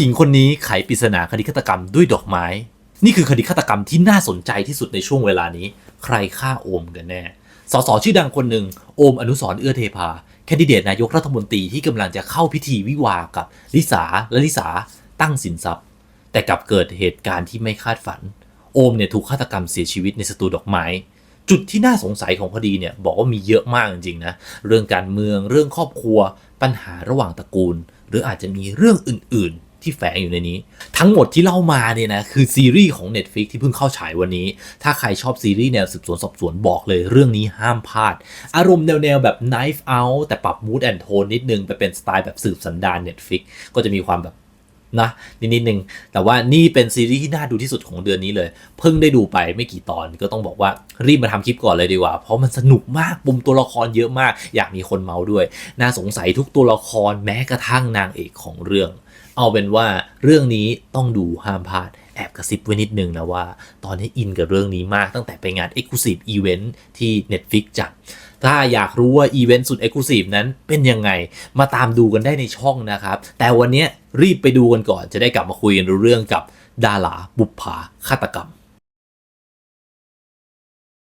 หญิงคนนี้ไขปริศนาคดีฆาตกรรมด้วยดอกไม้ นี่คือคดีฆาตกรรมที่น่าสนใจที่สุดในช่วงเวลานี้ ใครฆ่าโอมกันแน่สสชื่อดังคนหนึ่งโอมอนุสรเอื้อเทพาแคนดิเดตนายกรัฐมนตรีที่กำลังจะเข้าพิธีวิวากับลิสาและลิสาตั้งสินทรัพย์ แต่กลับเกิดเหตุการณ์ที่ไม่คาดฝัน โอมเนี่ยถูกฆาตกรรมเสียชีวิตในสตูดอกไม้จุดที่น่าสงสัยของคดีเนี่ยบอกว่ามีเยอะมากจริงๆนะเรื่องการเมืองเรื่องครอบครัว ปัญหาระหว่างตระกูล หรืออาจจะมีเรื่องอื่นๆ ที่แฝงอยู่ในนี้ ทั้งหมดที่เล่ามาเนี่ยนะคือซีรีส์ของ Netflix ที่เพิ่งเข้าฉายวันนี้ ถ้าใครชอบซีรีส์แนวสืบสวนสอบสวนบอกเลยเรื่องนี้ห้ามพลาด อารมณ์แนวๆแบบ Knife Out แต่ปรับ mood and tone นิดนึงไปเป็นสไตล์แบบสืบสันดาน Netflix ก็จะมีความแบบ นะนิดนิดนึงแต่ว่านี่เป็นซีรีส์ที่น่าดูที่สุดของเดือนนี้เลย เพิ่งได้ดูไปไม่กี่ตอนก็ต้องบอกว่ารีบมาทำคลิปก่อนเลยดีกว่า เพราะมันสนุกมากปุ่มตัวละครเยอะมาก อยากมีคนเมาด้วย น่าสงสัยทุกตัวละครแม้กระทั่งนางเอกของเรื่อง เอาเป็นว่าเรื่องนี้ต้องดูห้ามพลาดแอบกระซิบไว้นิดนึงนะว่า ตอนนี้อินกับเรื่องนี้มากตั้งแต่ไปงาน Exclusive Event ที่ Netflix จัด ถ้าอยากรู้ว่าอีเวนต์สุด Exclusive นั้นเป็นยังไงมาตามดูกันได้ในช่องนะครับ แต่วันนี้รีบไปดูกันก่อนจะได้กลับมาคุยกันเรื่องกับดาราบุพภาฆาตกรรม